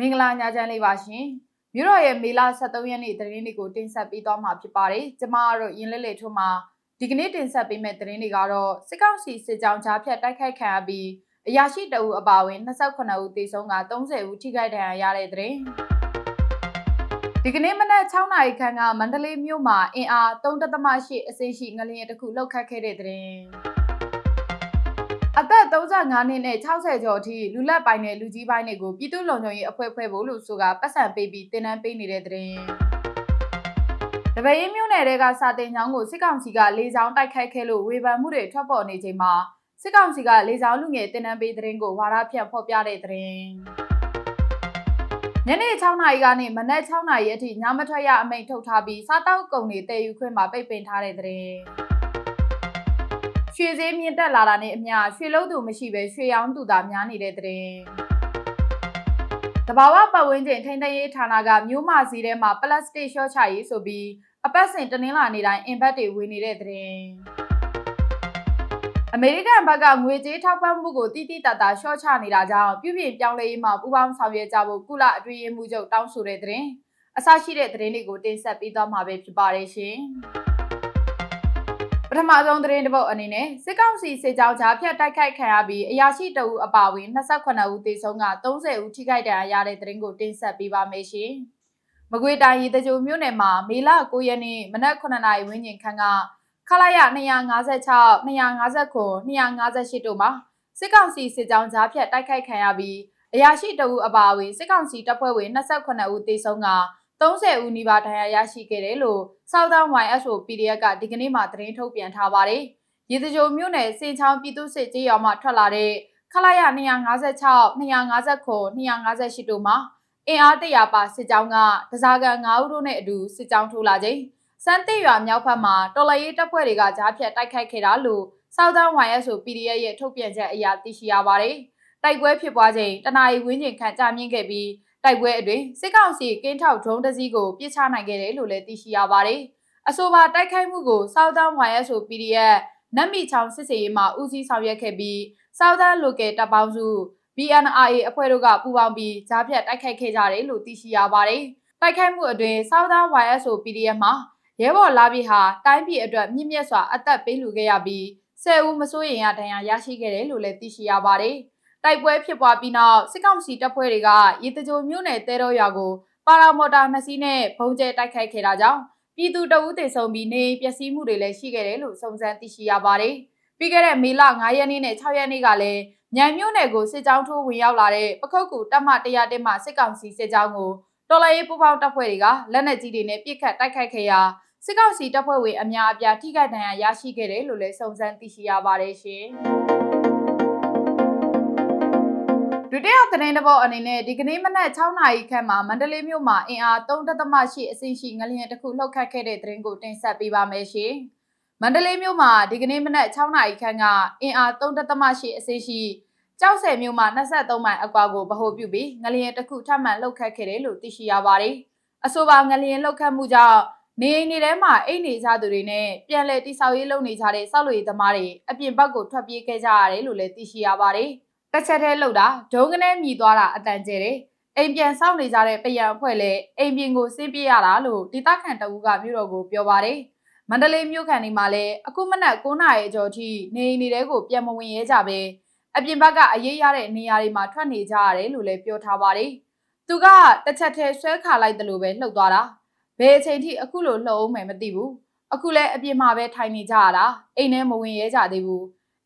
မင်္ဂလာညချမ်းလေးပါရှင်မြို့တော်ရဲ့မေလ23ရက်နေ့သတင်းတွေကိုတင်ဆက်ပေးသွားမှာဖြစ်ပါတယ်ကျမတို့ရင်းလက်လေထွန်းမှာဒီကနေ့တင်ဆက်ပေးမယ့်သတင်းတွေကတော့စစ်ကောင်စီစစ်ကြောင်းကြားဖြတ်တိုက်ခိုက်ခံရပြီးအရာရှိတအူအပါအဝင်28ဦးသေဆုံးက30ဦးထိခိုက်ဒဏ်ရာရတဲ့သတင်းဒီကနေ့မနက်6နာရီခန့်ကမန္တလေးမြို့မှာအင်အား3.8အစင်းရှိငလျင်တစ်ခုလောက်ခတ်ခဲ့တဲ့သတင်း အသက်35နှစ်နဲ့60ကျော်အထိလူလက်ပိုင်းနဲ့လူကြီးပိုင်းတွေကိုပြည်သူ့လုံခြုံရေးအဖွဲ့ဖွဲ့ဖို့လို့ဆိုတာပတ်စံပေးပြီးတင်နန်းပေးနေတဲ့သတင်း။တပည့်မြို့နယ်တွေကစာတင်ချောင်းကိုစစ်ကောင်စီကလေကြောင်းတိုက်ခိုက်ခဲ့လို့ဝေဖန်မှုတွေထွက်ပေါ်နေချိန်မှာစစ်ကောင်စီကလေကြောင်းလူငယ်တင်နန်းပေးသတင်းကိုဝါရဖြန့်ဖော်ပြတဲ့သတင်း။ညနေ6နာရီကနေမနက်6နာရီအထိညမထွက်ရအမိန့်ထုတ်ထားပြီးစားတောက်ကုန်တွေတည်ယူခွင့်မှာပိတ်ပင်ထားတဲ့သတင်း။ ရွှေစည်းမြင့်တက်လာတာနဲ့အမျှရွှေလုံးသူမရှိပဲရွှေရောင်းသူသာများနေတဲ့တဲ့တဘာဝပတ်ဝန်းကျင်ထိန်းသိမ်းရေးဌာနကမြို့မစည်းထဲမှာပလတ်စတစ်ရှော့ချရေးဆိုပြီးအပတ်စဉ်တနင်္လာနေ့တိုင်းအင်ဘတ်တွေဝင်နေတဲ့တဲ့အမေရိကန်ဘက်ကငွေကြေးထောက်ပံ့မှုကိုတိတိတတ်တာရှော့ချနေတာကြောင့်ပြုပြင်ပြောင်းလဲရေးမှာပူးပေါင်းဆောင်ရွက်ကြဖို့ကုလအတွင်းရေးမှူးချုပ်တောင်းဆိုတဲ့တဲ့အစရှိတဲ့သတင်းတွေကိုတင်ဆက်ပေးသွားမှာပဲဖြစ်ပါတယ်ရှင်။ ပထမဆုံးသတင်းတစ်ပုဒ်အနေနဲ့စစ်ကောင်စီစစ်ကြောင်းကြားဖြတ်တိုက်ခိုက်ခံရပြီးအရာရှိတအူအပါအဝင်28ဦးသေဆုံးက30ဦးထိခိုက်ဒဏ်ရာရတဲ့သတင်းကိုတင်ဆက်ပေးပါမယ်ရှင်။မကွေတိုင်းရေတကြိုမြို့နယ်မှာမေလ9ရက်နေ့မနက်9နာရီဝန်းကျင်ခန့်ကခလာရ256 259 258တို့မှာစစ်ကောင်စီစစ်ကြောင်းကြားဖြတ်တိုက်ခိုက်ခံရပြီးအရာရှိတအူအပါအဝင်စစ်ကောင်စီတပ်ဖွဲ့ဝင်28ဦးသေဆုံးက30 ဦးနီးပါးဒဏ်ရာရရှိခဲ့တယ်လို့ Southern YSO PDF ကဒီကနေ့မှသတင်းထုတ်ပြန်ထားပါတယ်။ရေစကြိုမြို့နယ်စင်ချောင်းပြည်သူ့စစ်ကြေးရွာမှထွက်လာတဲ့ခလာရ256 259 258တို့မှာအင်အားတရာပါစစ်ကြောင်းကဒဇာကန်9ဦးတို့နဲ့အတူစစ်ကြောင်းထိုးလာချိန်စမ်းတိရွာမြောက်ဘက်မှာတော်လရေးတပ်ဖွဲ့တွေကကြားဖြတ်တိုက်ခိုက်ခဲ့တာလို့ Southern YSO PDF ရဲ့ထုတ်ပြန်ချက်အရသိရှိရပါတယ်။တိုက်ပွဲဖြစ်ပွားချိန်တနအီဝင်းကျင်ခန့်ကြာမြင့်ခဲ့ပြီး တိုက်ပွဲအတွင်းစစ်ကောင်စီကင်းထောက်ဒရုန်းတစ်စီးကိုပစ်ချနိုင်ခဲ့တယ်လို့လည်းသိရှိရပါတယ်။အဆိုပါတိုက်ခိုက်မှုကို Southern YSO PDF နတ်မီချောင်းစစ်စေးမှဦးစီးဆောင်ရွက်ခဲ့ပြီး Southern Local တပ်ပေါင်းစု BNRA အဖွဲ့တို့ကပူးပေါင်းပြီးကြားဖြတ်တိုက်ခိုက်ခဲ့ကြတယ်လို့သိရှိရပါတယ်။တိုက်ခိုက်မှုအတွင်း Southern YSO PDF မှာရဲဘော်လာပြည်ဟာတိုင်းပြည်အတွက်မြင့်မြတ်စွာအသက်ပေးလူခဲ့ရပြီးဆယ်ဦးမစိုးရင်ရဒဏ်ရာရရှိခဲ့တယ်လို့လည်းသိရှိရပါတယ်။ တိုက်ပွဲဖြစ်ပွားပြီးနောက်စစ်ကောင်စီတပ်ဖွဲ့တွေကရေတကြိုမြို့နယ်တဲတော်ရွာကိုပါရာမော်တာနှစ်စီးနဲ့ဘုံကျဲတိုက်ခိုက်ခဲ့တာကြောင့်ပြည်သူတအုပ်တေဆုံးပြီးနေပျက်စီးမှုတွေလည်းရှိခဲ့တယ်လို့စုံစမ်းသိရှိရပါတယ်။ပြီးခဲ့တဲ့မေလ9ရက်နေ့နဲ့6ရက်နေ့ကလည်းညံမြို့နယ်ကိုစစ်ကြောင်းထိုးဝင်ရောက်လာတဲ့ပခုတ်ကူတပ်မ100တဲမှစစ်ကောင်စီစစ်ကြောင်းကိုတော်လိုင်းပူပေါင်းတပ်ဖွဲ့တွေကလက်နက်ကြီးတွေနဲ့ပစ်ခတ်တိုက်ခိုက်ခဲ့ရာစစ်ကောင်စီတပ်ဖွဲ့ဝင်အများအပြားထိခိုက်ဒဏ်ရာရရှိခဲ့တယ်လို့လည်းစုံစမ်းသိရှိရပါတယ်ရှင်။ ဒုတိယသတင်းတစ်ပုဒ်အနေနဲ့ဒီကနေ့မနက်6နာရီခန့်မှာမန္တလေးမြို့မှာအင်အား3.8အဆင့်ရှိငလျင်တစ်ခုလှုပ်ခတ်ခဲ့တဲ့သတင်းကိုတင်ဆက်ပေးပါမယ်ရှင်။မန္တလေးမြို့မှာဒီကနေ့မနက်6နာရီခန့်ကအင်အား3.8အဆင့်ရှိကြောက်ဆယ်မြို့မှာ23မိုင်အကွာကိုဗဟိုပြုပြီးငလျင်တစ်ခုထပ်မံလှုပ်ခတ်ခဲ့တယ်လို့သိရှိရပါတယ်။အဆိုပါငလျင်လှုပ်ခတ်မှုကြောင့်နေအိမ်တွေထဲမှာအိတ်နေကြသူတွေနဲ့ပြန်လည်တိဆောက်ရေးလုပ်နေကြတဲ့စောက်လူရေးသမားတွေအပြင်ဘက်ကိုထွက်ပြေးခဲ့ကြရတယ်လို့လည်းသိရှိရပါတယ်။ တစ်ချက်တည်းလှုပ်တာဒုံကနေမြည်သွားတာအတန်ကျဲတယ်အိမ်ပြန်ဆောင်နေကြတဲ့ပယံအဖွဲ့လည်းအိမ်ပြင်ကိုဆင်းပြေးရတာလို့ဒေသခံတအူးကမြို့တော်ကိုပြောပါတယ်မန္တလေးမြို့ခံတွေမှာလည်းအခုမနက်9နာရီအကျော်ထိနေအိမ်တွေကိုပြန်မဝင်ရဲကြပဲအပြင်ဘက်ကအရေးရတဲ့နေရာတွေမှာထွက်နေကြရတယ်လို့လည်းပြောထားပါတယ်သူကတစ်ချက်တည်းဆွဲခါလိုက်တယ်လို့ပဲလှုပ်သွားတာဘယ်အချိန်ထိအခုလိုလှုပ်အောင်မယ်မသိဘူးအခုလဲအပြင်မှာပဲထိုင်နေကြရတာအိမ်ထဲမဝင်ရဲကြသေးဘူး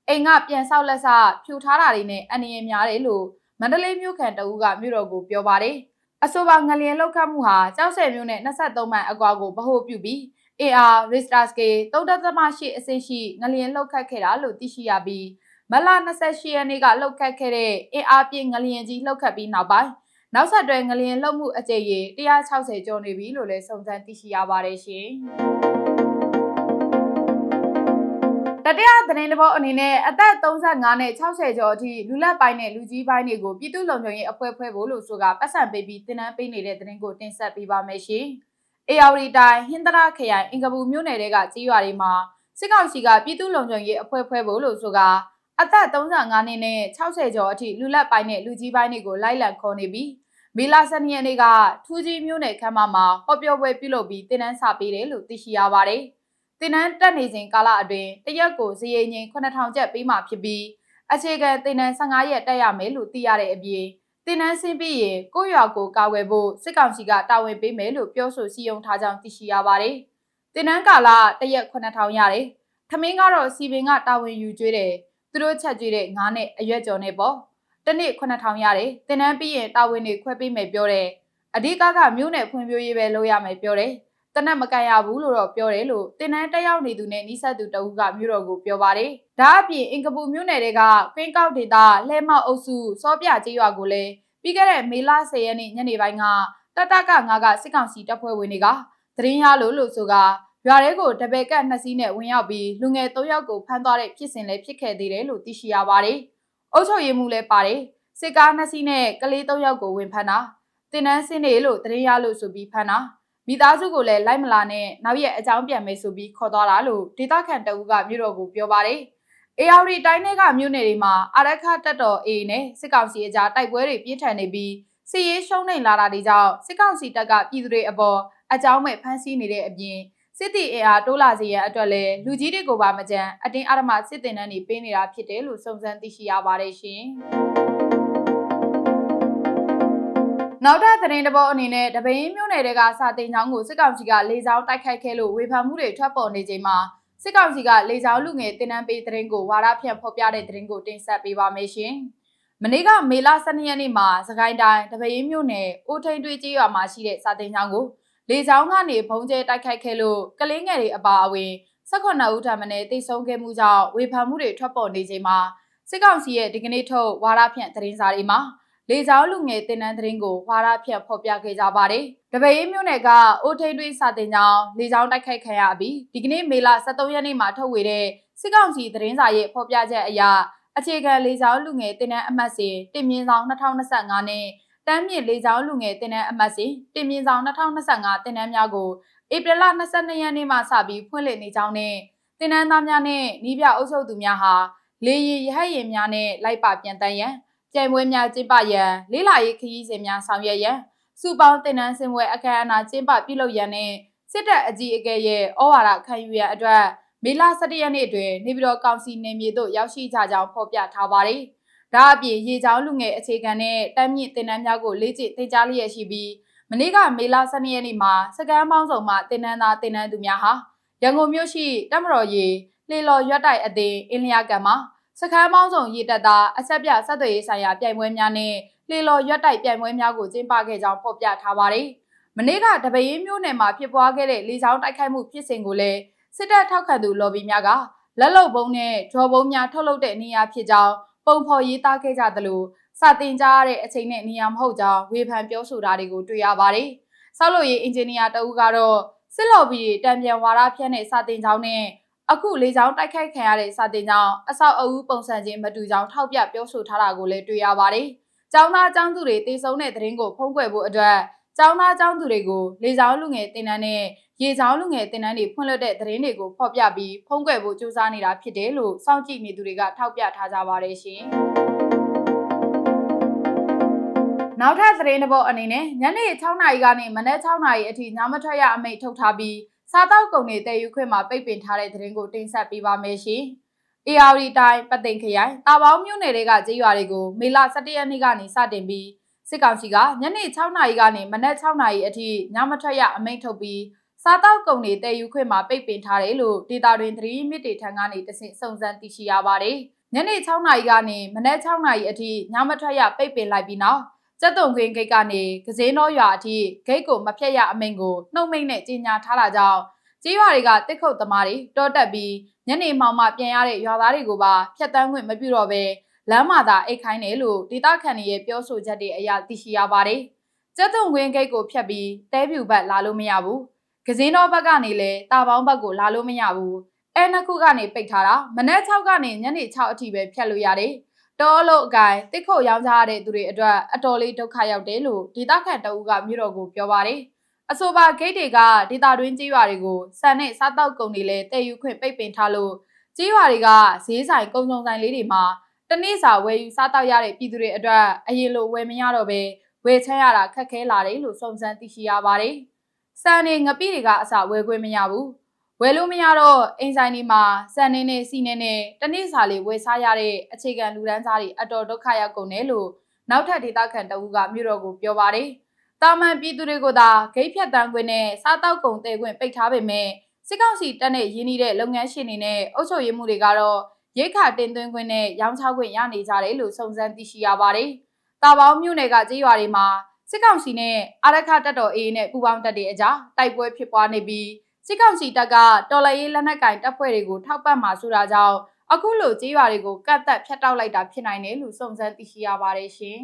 အိမ်ကပြန်ဆောက်လက်စဖြူထားတာတွေနဲ့အန္တရာယ်များတယ်လို့မန္တလေးမြို့ခံတအူးကမြို့တော်ကိုပြောပါတယ်အဆိုပါငလျင်လောက်ခတ်မှုဟာကြောက်ဆယ်မြို့နယ်23မိုင်အကွာကိုဗဟိုပြုပြီး AR Richter scale 3.8အဆင့်ရှိငလျင်လောက်ခတ်ခဲ့တာလို့သိရှိရပြီးမလ28ရက်နေ့ကလောက်ခတ်ခဲ့တဲ့ AR ပြင်းငလျင်ကြီးလောက်ခတ်ပြီးနောက်ပိုင်းနောက်ဆက်တွဲငလျင်လှုပ်မှုအကြိမ်ရေ160ကျော်နေပြီလို့လည်းစုံစမ်းသိရှိရပါတယ်ရှင်။ တတိယသတင်းတစ်ပုဒ်အနေနဲ့အသက်35နဲ့60ကျော်အထိလူလက်ပိုင်းနဲ့လူကြီးပိုင်းတွေကိုပြည်သူ့လုံခြုံရေးအဖွဲ့ဖွဲ့ဖို့လို့ဆိုတာပတ်စံပေးပြီးတင်နန်းပေးနေတဲ့သတင်းကိုတင်ဆက်ပေးပါမယ်ရှင်။ AR တိုင်းဟင်္ဒရာခရိုင်အင်ကပူမြို့နယ်တွေကကြီးရွာတွေမှာစစ်ကောင်စီကပြည်သူ့လုံခြုံရေးအဖွဲ့ဖွဲ့ဖို့လို့ဆိုတာအသက်35နှစ်နဲ့60ကျော်အထိလူလက်ပိုင်းနဲ့လူကြီးပိုင်းတွေကိုလိုက်လံခေါ်နေပြီးမေလ12ရက်နေ့ကထူးကြီးမြို့နယ်ခမ်းမမှာဟောပြောပွဲပြုလုပ်ပြီးတင်နန်းစာပေးတယ်လို့သိရှိရပါတယ်။ တင်နန်းတက်နေစဉ်ကာလအတွင်းတရက်ကိုဇေယျငင်9000ကျပ်ပေးမှဖြစ်ပြီးအခြေခံတင်နန်း15ရက်တက်ရမယ်လို့သိရတဲ့အပြင်တင်နန်းဆင်းပြီးရင်ကိုယ့်ရွာကိုကာကွယ်ဖို့စစ်ကောင်စီကတာဝန်ပေးမယ်လို့ပြောဆိုစည်းရုံးထားကြောင်းသိရှိရပါတယ်။တင်နန်းကာလတရက်9000ရတယ်။ထမင်းကတော့စီပင်ကတာဝန်ယူကျွေးတယ်။သူတို့ချက်ကျွေးတဲ့ငါးနဲ့အရွက်ကြော်နဲ့ပေါ့။တနေ့9000ရတယ်။တင်နန်းပြီးရင်တာဝန်တွေခွဲပေးမယ်ပြောတယ်။အဓိကကမြို့နယ်ဖွံ့ဖြိုးရေးပဲလုပ်ရမယ်ပြောတယ်။ တနက်မကန်ရဘူးလို့တော့ပြောတယ်လို့တင်နန်းတက်ရောက်နေသူနဲ့နှိဆက်သူတအုပ်ကမြို့တော်ကိုပြောပါတယ်။ဒါအပြင်အင်ကပူမြို့နယ်တွေကကွင်းကောက်ဒေတာလှဲမောက်အုပ်စုစောပြကျေးရွာကိုလည်းပြီးခဲ့တဲ့မေလ10ရက်နေ့ညနေပိုင်းကတတကငါကစစ်ကောင်စီတပ်ဖွဲ့ဝင်တွေကသတင်းရလို့လို့ဆိုကရွာထဲကိုတပည့်ကတ်နှစ်စီးနဲ့ဝင်ရောက်ပြီးလူငယ်၃ယောက်ကိုဖမ်းသွားတဲ့ဖြစ်စဉ်လည်းဖြစ်ခဲ့သေးတယ်လို့သိရှိရပါတယ်။အုပ်ချုပ်ရေးမှုလည်းပါတယ်။စစ်ကားနှစ်စီးနဲ့ကလေး၃ယောက်ကိုဝင်ဖမ်းတာတင်နန်းစင်းနေလို့သတင်းရလို့ဆိုပြီးဖမ်းတာ မိသားစုကိုလည်းလိုက်မလာနဲ့နောက်ရက်အကြောင်းပြန်မယ်ဆိုပြီးခေါ်သွားတာလို့ဒေသခံတအုပ်ကမြို့တော်ကိုပြောပါတယ်။ AR တိုင်းတွေကမြို့နယ်တွေမှာအာရခတက်တော် A နဲ့စစ်ကောင်စီအကြားတိုက်ပွဲတွေပြင်းထန်နေပြီးစစ်ရေးရှုံးနိမ့်လာတာတွေကြောင့်စစ်ကောင်စီတပ်ကပြည်သူတွေအပေါ်အကြောင်းမဲ့ဖမ်းဆီးနေတဲ့အပြင်စစ်တီအင်အားတိုးလာစေရန်အတွက်လည်းလူကြီးတွေကိုပါမကြမ်းအတင်းအဓမ္မစစ်တင်နှန်းတွေပေးနေတာဖြစ်တယ်လို့စုံစမ်းသိရှိရပါတယ်ရှင်။ နောက်ထပ်သတင်းတစ်ပုဒ်အနေနဲ့တပင်းမြို့နယ်တွေကစာတင်ချောင်းကိုစစ်ကောင်စီကလေကြောင်းတိုက်ခိုက်ခဲ့လို့ဝေဖန်မှုတွေထွက်ပေါ်နေချိန်မှာစစ်ကောင်စီကလေကြောင်းလူငယ်တင်နန်းပေးသတင်းကိုဝါရဖြန့်ဖော်ပြတဲ့သတင်းကိုတင်ဆက်ပေးပါမယ်ရှင်။မနေ့ကမေလ12ရက်နေ့မှာစကိုင်းတိုင်းတပင်းမြို့နယ်အိုထိန်တွေးကြီးရွာမှာရှိတဲ့စာတင်ချောင်းကိုလေကြောင်းကနေဘုံကျဲတိုက်ခိုက်ခဲ့လို့ကလေးငယ်တွေအပါအဝင်18ဦးထပ်မံတိတ်ဆုံးခဲ့မှုကြောင့်ဝေဖန်မှုတွေထွက်ပေါ်နေချိန်မှာစစ်ကောင်စီရဲ့ဒီကနေ့ထုတ်ဝါရဖြန့်သတင်းစာတွေမှာ လေကြောင်းလူငယ်တင်နန်းသတင်းကိုဝါရဖြန့်ဖော်ပြခဲ့ကြပါတယ်။တပည့်မြို့နယ်ကအိုထိန်တွေးစာတင်ကြောင်းလေကြောင်းတိုက်ခိုက်ခံရပြီးဒီကနေ့မေလ23ရက်နေ့မှာထုတ်ဝေတဲ့စစ်ကောင်စီသတင်းစာရဲ့ဖော်ပြချက်အရအခြေခံလေကြောင်းလူငယ်တင်နန်းအမှတ်စဉ်တင်မြင့်ဆောင်2025နဲ့တမ်းမြင့်လေကြောင်းလူငယ်တင်နန်းအမှတ်စဉ်တင်မြင့်ဆောင်2025တင်နန်းများကိုဧပြီလ22ရက်နေ့မှစပြီးဖွင့်လှစ်နေကြောင်းနဲ့တင်နန်းသားများနဲ့နီးပြအုပ်ချုပ်သူများဟာလေရင်ရဟတ်ရင်များနဲ့လိုက်ပါပြန်တန်းရန် ကြိမ်ပွဲများကျင်းပရန်လေးလာရေးခရီးစဉ်များဆောင်ရွက်ရန်စုပေါင်းတင်နန်းစင်ပွဲအခမ်းအနားကျင်းပပြုလုပ်ရန်နဲ့စစ်တပ်အကြီးအကဲရဲ့ဩဝါဒခံယူရန်အတွက်မေလ17ရက်နေ့တွင်နေပြည်တော်ကောင်စီနေမြေသို့ရောက်ရှိကြကြောင်းဖော်ပြထားပါတယ်။ဒါအပြင်ရေချောင်းလူငယ်အခြေခံနဲ့တမ်းမြင့်တင်နန်းများကိုလေ့ကျင့်သင်ကြားလျက်ရှိပြီးမနေ့ကမေလ12ရက်နေ့မှာစကမ်းပေါင်းစုံမှတင်နန်းသားတင်နန်းသူများဟာရန်ကုန်မြို့ရှိတမတော်ရီလေလော်ရွက်တိုက်အသင်းအင်းလျာကံမှာ စခန်းပေါင်းစုံရည်တက်တာအဆက်ပြဆက်သွယ်ရေးဆိုင်ရာပြိုင်ပွဲများနဲ့လေလော်ရွက်တိုက်ပြိုင်ပွဲများကိုကျင်းပခဲ့ကြောင်းဖော်ပြထားပါတယ်။မနေ့ကတပရင်းမြို့နယ်မှာဖြစ်ပွားခဲ့တဲ့လေကြောင်းတိုက်ခိုက်မှုဖြစ်စဉ်ကိုလည်းစစ်တပ်ထောက်ခံသူလော်ဘီများကလက်လုံပုံးနဲ့ဂျော်ပုံးများထုတ်လုပ်တဲ့နေရာဖြစ်ကြောင်းပုံဖော်ရေးသားခဲ့ကြသလိုစာတင်ကြားရတဲ့အချိန်နဲ့နေရာမဟုတ်ကြောင်းဝေဖန်ပြောဆိုတာတွေကိုတွေ့ရပါတယ်။ဆောက်လုပ်ရေးအင်ဂျင်နီယာတဦးကတော့စစ်လော်ဘီတံပြန်ဝါရဖြန့်တဲ့စာတင်ကြောင်းနဲ့ အခုလေကြောင်းတိုက်ခိုက်ခံရတဲ့စာတင်ကြောင်းအဆောက်အဦပုံစံချင်းမတူကြောင်းထောက်ပြပြောဆိုထားတာကိုလည်းတွေ့ရပါတယ်။ကျောင်းသားကျောင်းသူတွေတည်ဆုံတဲ့သတင်းကိုဖုံးကွယ်ဖို့အတွက်ကျောင်းသားကျောင်းသူတွေကိုလေကြောင်းလူငယ်တင်နန်းနဲ့ရေကြောင်းလူငယ်တင်နန်းတွေဖွင့်လှစ်တဲ့သတင်းတွေကိုဖော်ပြပြီးဖုံးကွယ်ဖို့ကြိုးစားနေတာဖြစ်တယ်လို့စောင့်ကြည့်နေသူတွေကထောက်ပြထားကြပါတယ်ရှင်။နောက်ထပ်သတင်းတစ်ပုဒ်အနေနဲ့ညနေ6နာရီကနေမနက်6နာရီအထိညမထွက်ရအမိန့်ထုတ်ထားပြီး စားတောက်ကုန်တွေတည်ယူခွင့်မှာပိတ်ပင်ထားတဲ့သတင်းကိုတင်ဆက်ပေးပါမယ်ရှင်။ AR တိုင်းပသိမ်ခရိုင်တာပေါင်းမြို့နယ်တွေကကြေးရွာတွေကိုမေလ17ရက်နေ့ကနေစတင်ပြီးစစ်ကောင်စီကညနေ6နာရီကနေမနက်6နာရီအထိညမထွက်ရအမိန့်ထုတ်ပြီးစားတောက်ကုန်တွေတည်ယူခွင့်မှာပိတ်ပင်ထားတယ်လို့ဒေတာတွင်သတင်းမြစ်တွေထံကနေတဆင့်စုံစမ်းသိရှိရပါတယ်။ညနေ6နာရီကနေမနက်6နာရီအထိညမထွက်ရပိတ်ပင်လိုက်ပြီးနောက် ကျက်တုံခွင်းဂိတ်ကနေကစင်းတော်ရွာအထိဂိတ်ကိုမဖြတ်ရအမိန့်ကိုနှုတ်မိတ်နဲ့ကြီးညာထားတာကြောင့်ကြီးရွာတွေကတစ်ခုတ်သမားတွေတောတက်ပြီးညနေမှောင်မှပြန်ရတဲ့ရွာသားတွေကိုပါဖျက်တမ်းခွင့်မပြုတော့ဘဲလမ်းမှာသာအိတ်ခိုင်းတယ်လို့ဒေသခံတွေရဲ့ပြောဆိုချက်တွေအရသိရှိရပါတယ်။ကျက်တုံခွင်းဂိတ်ကိုဖျက်ပြီးတဲပြူဘက်လာလို့မရဘူး။ကစင်းတော်ဘက်ကနေလည်းတာပေါင်းဘက်ကိုလာလို့မရဘူး။အဲနှစ်ခုကနေပိတ်ထားတာမနက်6ကနေညနေ6အထိပဲဖျက်လို့ရတယ်။ တောလို့အကိုင်တစ်ခုတ်ရောင်းကြရတဲ့သူတွေအတွက်အတော်လေးဒုက္ခရောက်တယ်လို့ဒေသခံတအူးကမြို့တော်ကိုပြောပါတယ်။အဆိုပါဂိတ်တွေကဒေသတွင်းကြေးရွာတွေကိုစံနဲ့စားတောက်ကုန်တွေလည်းတည်ယူခွင့်ပိတ်ပင်ထားလို့ကြေးရွာတွေကဈေးဆိုင်ကုန်းစုံဆိုင်လေးတွေမှာတနေ့စာဝယ်ယူစားတောက်ရတဲ့ပြည်သူတွေအတွက်အရင်လိုဝယ်မရတော့ပဲဝယ်ချမ်းရတာခက်ခဲလာတယ်လို့စုံစမ်းသိရှိရပါတယ်။စံနေငပိတွေကအစဝယ်ခွင့်မရဘူး။ဝ ယ်လို့မရတော့အင်ဆိုင်တွေမှာစံနေနဲ့စီနေနဲ့တနေ့စာလေးဝယ်စားရတဲ့အခြေခံလူဒန်းစားတွေအတော်ဒုက္ခရောက်ကုန်တယ်လို့နောက်ထပ်ဒေသခံတအူးကမြို့တော်ကိုပြောပါတယ်။တာမန်ပြည်သူတွေကိုသာဂိတ်ဖြတ်တန်းခွင့်နဲ့စားတောက်ကုန်တဲခွင့်ပိတ်ထားပေမဲ့စစ်ကောင်စီတပ်နဲ့ရင်းနှီးတဲ့လုပ်ငန်းရှင်တွေနဲ့အုပ်ချုပ်ရေးမှုတွေကတော့ရိတ်ခါတင်သွင်းခွင့်နဲ့ရောင်းချခွင့်ရနေကြတယ်လို့စုံစမ်းသိရှိရပါတယ်။တာပေါင်းမြို့နယ်ကကြေးရွာတွေမှာစစ်ကောင်စီနဲ့အာရခတပ်တော် AA နဲ့ပူးပေါင်းတပ်တွေအကြားတိုက်ပွဲဖြစ်ပွားနေပြီး စစ်ကောင်စီတပ်ကတော်လှန်ရေးလက်နက်ကင်တပ်ဖွဲ့တွေကိုထောက်ပံ့မှာဆိုတာကြောင့်အခုလိုကြေးရွာတွေကိုကတ်သက်ဖျက်တောက်လိုက်တာဖြစ်နိုင်တယ်လို့စုံစမ်းသိရှိရပါတယ်ရှင်။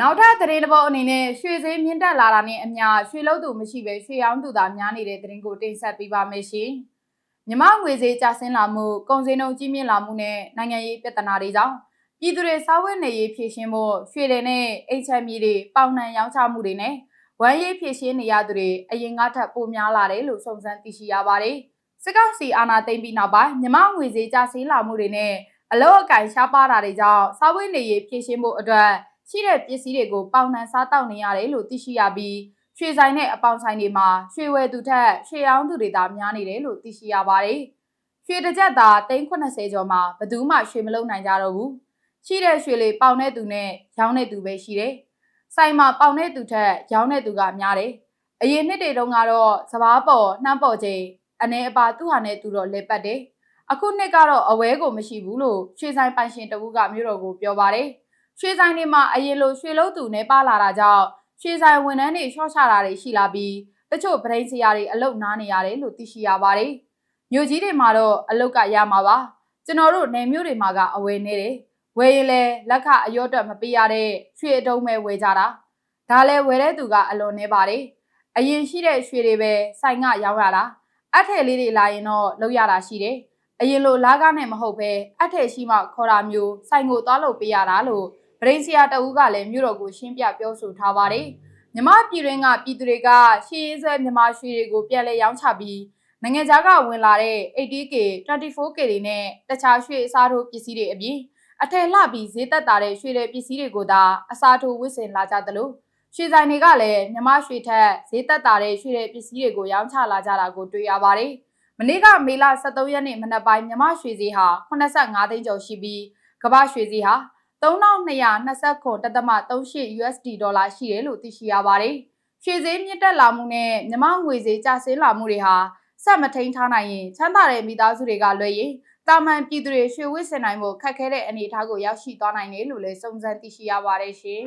နောက်ထပ်သတင်းတစ်ပုဒ်အနေနဲ့ရွှေစည်းမြင့်တက်လာတာနဲ့အမျှရွှေလုံးသူမရှိပဲရွှေရောင်းသူသာများနေတဲ့သတင်းကိုတင်ဆက်ပေးပါမယ်ရှင်။မြမငွေစည်းကျဆင်းလာမှု၊ကုန်စည်နှုန်းကြီးမြင့်လာမှုနဲ့နိုင်ငံရေးပြဿနာတွေကြောင့်ပြည်သူတွေစားဝတ်နေရေးဖြည့်ရှင်းဖို့ရွှေတွေနဲ့အိတ်ချက်မြေတွေပေါင်နှံရောင်းချမှုတွေနဲ့ ဝမ်းရေးဖြည့်ရှင်းနေရသူတွေအရင်ကထပ်ပိုများလာတယ်လို့စုံစမ်းသိရှိရပါတယ်။စစ်ကောင်စီအာဏာသိမ်းပြီးနောက်ပိုင်းမြမငွေစည်းကျဆင်းလာမှုတွေနဲ့အလောက်အကင်ရှားပါတာတွေကြောင့်စားဝတ်နေရေးဖြည့်ရှင်းဖို့အတွက်ရှိတဲ့ပစ္စည်းတွေကိုပေါင်နှံစားတောက်နေရတယ်လို့သိရှိရပြီးရွှေဆိုင်နဲ့အပေါင်ဆိုင်တွေမှာရွှေဝယ်သူထက်ရွှေရောင်းသူတွေသာများနေတယ်လို့သိရှိရပါတယ်။ရွှေတစ်ကြက်သာ380ကျော်မှာဘယ်သူမှရွှေမလုံနိုင်ကြတော့ဘူး။ရှိတဲ့ရွှေလေးပေါင်တဲ့သူနဲ့ရောင်းတဲ့သူပဲရှိတယ်။ ဆိုင်မှာပေါင်တဲ့သူထက်ရောင်းတဲ့သူကများတယ်။အရင်နှစ်တွေတုန်းကတော့စပားပေါ်နှမ်းပေါ်ချိန်အနေအပါသူ့ဟာနဲ့သူတော့လဲပတ်တယ်။အခုနှစ်ကတော့အဝဲကိုမရှိဘူးလို့ရွှေဆိုင်ပိုင်ရှင်တဦးကမျိုးတော်ကိုပြောပါတယ်။ရွှေဆိုင်တွေမှာအရင်လိုရွှေလုံးသူနဲ့ပါလာတာကြောင့်ရွှေဆိုင်ဝန်ထမ်းတွေရှော့ချတာတွေရှိလာပြီးတချို့ပရိန်စရာတွေအလုတ်နားနေရတယ်လို့သိရှိရပါတယ်။မြို့ကြီးတွေမှာတော့အလုတ်ကရမှာပါ။ကျွန်တော်တို့နယ်မြို့တွေမှာကအဝယ်နေတယ်။ ဝယ်ရင်လည်းလက်ခအရော့တွက်မပေးရတဲ့ရွှေအတုံးပဲဝယ်ကြတာ။ဒါလည်းဝယ်တဲ့သူကအလွန်နေပါတယ်။အရင်ရှိတဲ့ရွှေတွေပဲဆိုင်ကရောင်းရတာ။အထည်လေးတွေလာရင်တော့လောက်ရတာရှိတယ်။အရင်လိုလာကားနဲ့မဟုတ်ပဲအထည်ရှိမှခေါ်တာမျိုးဆိုင်ကိုသွားလုပ်ပေးရတာလို့ဗရိန်ဆရာတဦးကလည်းမြို့တော်ကိုရှင်းပြပြောဆိုထားပါတယ်။မြမပြည်တွင်းကပြည်သူတွေကရှေးရေးဆွဲမြမရွှေတွေကိုပြန်လဲရောင်းချပြီးနိုင်ငံခြားကဝင်လာတဲ့ 80K 24K တွေနဲ့တခြားရွှေအစားထိုးပစ္စည်းတွေအပြင် အထည်လှပြီးဈေးသက်သာတဲ့ရွှေတဲ့ပစ္စည်းတွေကိုသာအစားထိုးဝစ်ဆင်လာကြသလိုရွှေဆိုင်တွေကလည်းမြမရွှေထက်ဈေးသက်သာတဲ့ရွှေတဲ့ပစ္စည်းတွေကိုရောင်းချလာကြတာကိုတွေ့ရပါတယ်။မနေ့ကမေလ23ရက်နေ့မနက်ပိုင်းမြမရွှေဈေးဟာ85သိန်းကျော်ရှိပြီးကမ္ဘာရွှေဈေးဟာ3229.38 USD ဒေါ်လာရှိတယ်လို့သိရှိရပါတယ်။ရွှေဈေးမြင့်တက်လာမှုနဲ့မြမငွေဈေးကျဆင်းလာမှုတွေဟာဆက်မထိန်ထားနိုင်ရင်ချမ်းသာတဲ့မိသားစုတွေကလွှဲရင် တာမန်ပြည်သူတွေရွှေဝစ်စင်နိုင်ဖို့ခက်ခဲတဲ့အနေအထားကိုရောက်ရှိသွားနိုင်တယ်လို့လည်းစုံစမ်းသိရှိရပါတယ်ရှင်။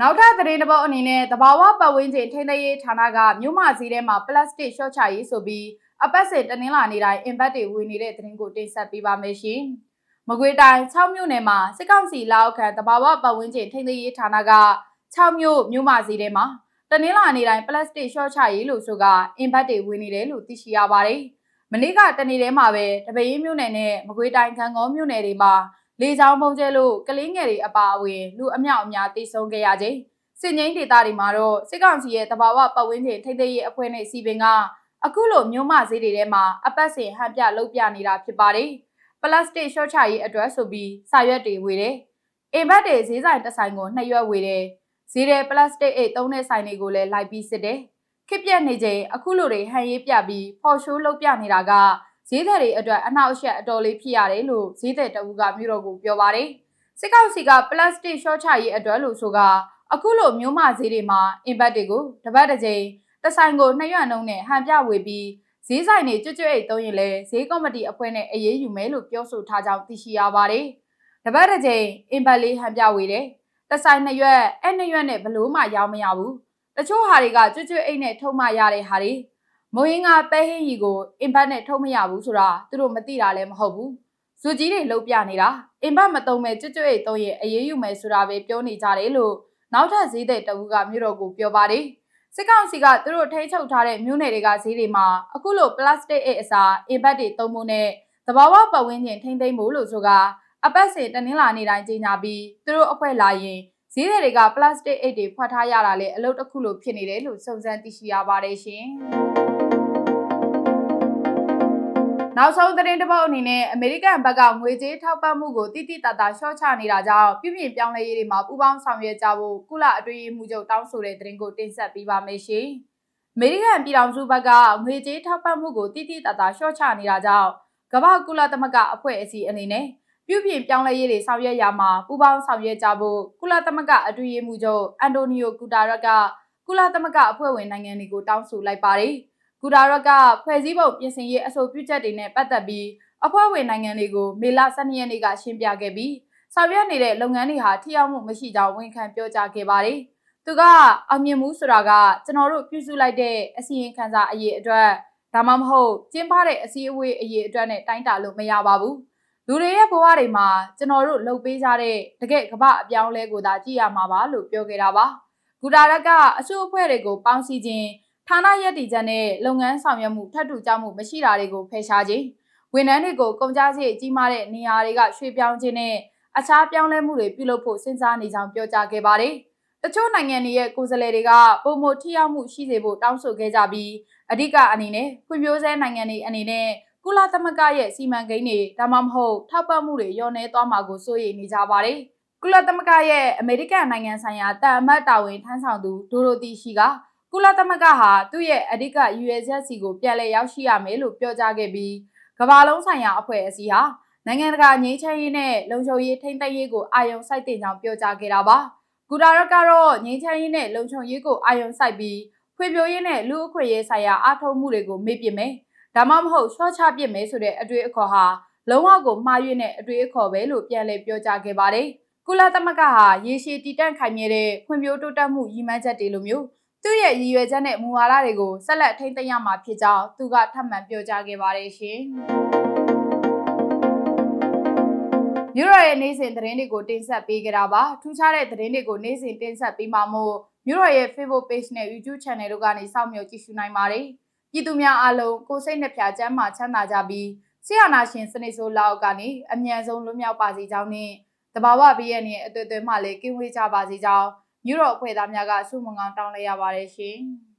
နောက်ထပ်သတင်းတစ်ပုဒ်အနေနဲ့တဘာဝပတ်ဝန်းကျင်ထိန်းသိမ်းရေးဌာနကမြို့မစည်းထဲမှာပလတ်စတစ်ရှော့ချရေးဆိုပြီးအပတ်စဉ်တနင်္လာနေ့တိုင်း impact တွေဝင်နေတဲ့သတင်းကိုတင်ဆက်ပေးပါမယ်ရှင်။မကွေးတိုင်း6မြို့နယ်မှာစစ်ကောင်စီလက်အောက်ခံတဘာဝပတ်ဝန်းကျင်ထိန်းသိမ်းရေးဌာနက6မြို့မြို့မစည်းထဲမှာ တနင်္လာနေ့တိုင်းပလတ်စတစ်ရှော့ချရေးလို့ဆိုက impact တွေဝင်နေတယ်လို့သိရှိရပါတယ်။မနေ့ကတနေ့တည်းမှာပဲတပင်းမြို့နယ်နဲ့မကွေးတိုင်းခံကောမြို့နယ်တွေမှာလေကြောင်းပုံကျဲလို့ကလေးငယ်တွေအပါအဝင်လူအမြောက်အများတိစုံခဲ့ရခြင်းစစ်ငိမ့်ဒေသတွေမှာတော့စစ်ကောင်စီရဲ့တဘာဝပတ်ဝန်းကျင်ထိန်းသိမ်းရေးအဖွဲ့နဲ့စီပင်ကအခုလိုမျိုးမဈေးတွေထဲမှာအပတ်စဉ်ဟန်ပြလုပ်ပြနေတာဖြစ်ပါတယ်။ပလတ်စတစ်ရှော့ချရေးအတွက်ဆိုပြီးစာရွက်တွေဝေတယ်။အိမ်ဘတ်တွေဈေးဆိုင်တစ်ဆိုင်ကိုနှစ်ရွက်ဝေတယ်။ ဈေးတွေပလတ်စတစ်အိတ်သုံးတဲ့ဆိုင်တွေကိုလည်းလိုက်ပြီးစစ်တယ်။ခစ်ပြက်နေချိန်အခုလိုတွေဟန်ရေးပြပြီးဖော်ရှိုးလုပ်ပြနေတာကဈေးသည်တွေအတွက်အနောက်အရှက်အတော်လေးဖြစ်ရတယ်လို့ဈေးသည်တဦးကမြို့တော်ကိုပြောပါတယ်။စစ်ကောင်စီကပလတ်စတစ်ရှော့ချရေးအတွက်လို့ဆိုကအခုလိုမျိုးမဈေးတွေမှာအင်ဘတ်တွေကိုတပတ်တစ်ချိန်တဆိုင်ကိုနှစ်ရွက်နှုံးနဲ့ဟန်ပြဝေပြီးဈေးဆိုင်တွေကြွကြွအိတ်သုံးရင်လည်းဈေးကော်မတီအဖွဲ့နဲ့အရေးယူမယ်လို့ပြောဆိုထားကြောင်းသိရှိရပါတယ်။တပတ်တစ်ချိန်အင်ဘတ်လေးဟန်ပြဝေတယ်။ တဆိုင်နှစ်ရွက်အဲ့နှစ်ရွက်နဲ့ဘလို့မှရောင်းမရဘူး။တချို့ဟာတွေကကြွကြွအိတ်နဲ့ထုံမှရတဲ့ဟာတွေမိုးရင်းကပဲဟင်းကြီးကိုအင်ဘတ်နဲ့ထုံမရဘူးဆိုတာသူတို့မသိတာလည်းမဟုတ်ဘူး။ဇူကြီးတွေလှုပ်ပြနေတာအင်ဘတ်မတုံးမဲ့ကြွကြွအိတ်သုံးရင်အရေးယူမယ်ဆိုတာပဲပြောနေကြတယ်လို့နောက်ထပ်ဈေးတဲ့တအူးကမြို့တော်ကိုပြောပါတယ်။စစ်ကောင်စီကသူတို့ထိန်းချုပ်ထားတဲ့မြို့နယ်တွေကဈေးတွေမှာအခုလိုပလတ်စတစ်အိတ်အစားအင်ဘတ်တွေသုံးဖို့နဲ့သဘာဝပတ်ဝန်းကျင်ထိန်းသိမ်းဖို့လို့ဆိုက အပတ်စဉ်တနင်္လာနေ့တိုင်းကြီးညာပြီးသူတို့အဖွဲ့လာရင်ဈေးတွေကပလတ်စတစ်အိတ်တွေဖွက်ထားရတာလေအလုပ်တစ်ခုလိုဖြစ်နေတယ်လို့စုံစမ်းသိရှိရပါတယ်ရှင်။နောက်ဆုံးသတင်းတစ်ပုဒ်အနေနဲ့အမေရိကန်ဘက်ကငွေကြေးထောက်ပံ့မှုကိုတိတိတတ်တာရှော့ချနေတာကြောင့်ပြည်ပြင်ပြောင်းလဲရေးတွေမှာပူးပေါင်းဆောင်ရွက်ကြဖို့ကုလအတွင်းရေးမှူးချုပ်တောင်းဆိုတဲ့သတင်းကိုတင်ဆက်ပေးပါမယ်ရှင်။အမေရိကန်ပြည်ထောင်စုဘက်ကငွေကြေးထောက်ပံ့မှုကိုတိတိတတ်တာရှော့ချနေတာကြောင့်ကမ္ဘာကုလသမဂ္ဂအဖွဲ့အစည်းအနေနဲ့ ပြုပြင်ပြောင်းလဲရေးတွေဆောင်ရွက်ရမှာပူးပေါင်းဆောင်ရွက်ကြဖို့ကုလသမဂ္ဂအတွင်းရေးမှူးချုပ်အန်တိုနီယိုဂူတာရက်ကကုလသမဂ္ဂအဖွဲ့ဝင်နိုင်ငံတွေကိုတောင်းဆိုလိုက်ပါတယ်။ဂူတာရက်ကဖွဲ့စည်းပုံပြင်ဆင်ရေးအဆိုပြုချက်တွေနဲ့ပတ်သက်ပြီးအဖွဲ့ဝင်နိုင်ငံတွေကိုမေလ12ရက်နေ့ကရှင်းပြခဲ့ပြီးဆောင်ရွက်နေတဲ့လုပ်ငန်းတွေဟာထိရောက်မှုမရှိကြောင်းဝန်ခံပြောကြားခဲ့ပါတယ်။သူကအောင်မြင်မှုဆိုတာကကျွန်တော်တို့ပြုစုလိုက်တဲ့အစီရင်ခံစာအရေးအတွက်ဒါမှမဟုတ်ကျင်းပတဲ့အစည်းအဝေးအရေးအတွက်နဲ့တိုင်းတာလို့မရပါဘူး။ လူတွေရဲ့ဘဝတွေမှာကျွန်တော်တို့လှုပ်ပေးကြတဲ့တကယ့်ကမ္ဘာအပြောင်းလဲကိုသာကြည့်ရမှာပါလို့ပြောခဲ့တာပါ။ဂူတာရက်ကအစုအဖွဲ့တွေကိုပေါင်းစည်းခြင်းဌာနရက်တီချက်နဲ့လုပ်ငန်းဆောင်ရွက်မှုထပ်တူကြမှုမရှိတာတွေကိုဖယ်ရှားခြင်းဝန်ထမ်းတွေကိုကုန်ကြစည်ကြီးမားတဲ့နေရာတွေကရွှေ့ပြောင်းခြင်းနဲ့အခြားပြောင်းလဲမှုတွေပြုလုပ်ဖို့စဉ်းစားနေကြောင်းပြောကြားခဲ့ပါတယ်။တချို့နိုင်ငံတွေရဲ့ကိုယ်စားလှယ်တွေကပုံမထိရောက်မှုရှိစေဖို့တောင်းဆိုခဲ့ကြပြီးအဓိကအနေနဲ့ဖွံ့ဖြိုးဆဲနိုင်ငံတွေအနေနဲ့ ကုလသမဂ္ဂရဲ့စီမံကိန်းတွေဒါမှမဟုတ်ထောက်ပံ့မှုတွေလျော့နေသွားမှာကိုစိုးရိမ်နေကြပါတယ်။ကုလသမဂ္ဂရဲ့အမေရိကန်နိုင်ငံဆိုင်ရာတာအမတ်တာဝန်ထမ်းဆောင်သူဒိုရိုတီရှိကကုလသမဂ္ဂဟာသူ့ရဲ့အဓိက USC ကိုပြန်လည်ရောက်ရှိရမယ်လို့ပြောကြားခဲ့ပြီးကမ္ဘာလုံးဆိုင်ရာအဖွဲ့အစည်းဟာနိုင်ငံတကာငြိမ်းချမ်းရေးနဲ့လုံခြုံရေးထိန်းသိမ်းရေးကိုအာရုံစိုက်တင်ကြောင်းပြောကြားခဲ့တာပါ။ဂူတာရက်ကတော့ငြိမ်းချမ်းရေးနဲ့လုံခြုံရေးကိုအာရုံစိုက်ပြီးဖွံ့ဖြိုးရေးနဲ့လူ့အခွင့်အရေးဆိုင်ရာအားထုတ်မှုတွေကိုမေ့ပစ်မယ်။ ဒါမှမဟုတ်ရှော့ချပစ်မယ်ဆိုတဲ့အတွေ့အခေါ်ဟာလုံးဝကိုမှားယွင်းတဲ့အတွေ့အခေါ်ပဲလို့ပြန်လည်ပြောကြားခဲ့ပါတယ်။ကုလသမဂ္ဂဟာရေရှည်တည်တံ့ခိုင်မြဲတဲ့ဖွံ့ဖြိုးတိုးတက်မှုရည်မှန်းချက်တွေလိုမျိုးသူ့ရဲ့ရည်ရွယ်ချက်နဲ့မူဝါဒတွေကိုဆက်လက်ထိန်းသိမ်းရမှာဖြစ်ကြောင်းသူကထပ်မံပြောကြားခဲ့ပါတယ်ရှင်။မြို့တော်ရဲ့နေ့စဉ်သတင်းတွေကိုတင်ဆက်ပေးကြတာပါ။ထူးခြားတဲ့သတင်းတွေကိုနေ့စဉ်တင်ဆက်ပေးမှာမို့မြို့တော်ရဲ့ Facebook Page နဲ့ YouTube Channel တို့ကနေစောင့်မျှော်ကြည့်ရှုနိုင်ပါတယ်။ ပြည်သူများအားလုံးကိုယ်စိတ်နှပြချမ်းသာချမ်းသာကြပြီးဆရာနာရှင်စနစ်ဆိုးလောက်ကနေအမြန်ဆုံးလွတ်မြောက်ပါစေကြောင်းနဲ့တဘာဝဘေးရန်ရဲ့အသွေးသွေးမှလည်းကင်းဝေးကြပါစေကြောင်းမြို့တော်အဖွဲ့သားများကဆုမွန်ကောင်းတောင်းလိုက်ရပါတယ်ရှင်။